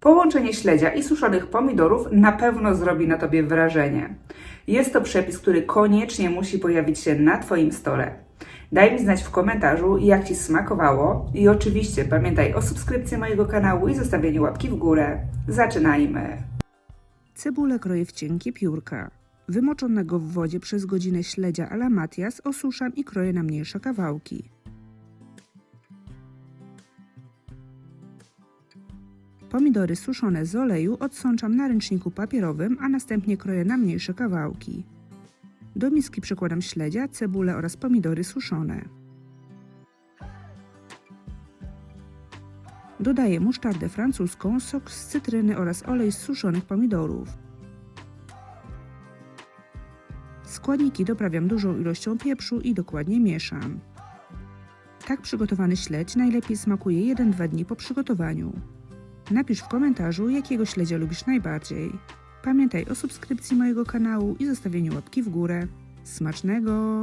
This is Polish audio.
Połączenie śledzia i suszonych pomidorów na pewno zrobi na Tobie wrażenie. Jest to przepis, który koniecznie musi pojawić się na Twoim stole. Daj mi znać w komentarzu, jak Ci smakowało i oczywiście pamiętaj o subskrypcji mojego kanału i zostawieniu łapki w górę. Zaczynajmy! Cebulę kroję w cienkie piórka. Wymoczonego w wodzie przez godzinę śledzia ala Matias osuszam i kroję na mniejsze kawałki. Pomidory suszone z oleju odsączam na ręczniku papierowym, a następnie kroję na mniejsze kawałki. Do miski przykładam śledzia, cebulę oraz pomidory suszone. Dodaję musztardę francuską, sok z cytryny oraz olej z suszonych pomidorów. Składniki doprawiam dużą ilością pieprzu i dokładnie mieszam. Tak przygotowany śledź najlepiej smakuje 1-2 dni po przygotowaniu. Napisz w komentarzu, jakiego śledzia lubisz najbardziej. Pamiętaj o subskrypcji mojego kanału i zostawieniu łapki w górę. Smacznego!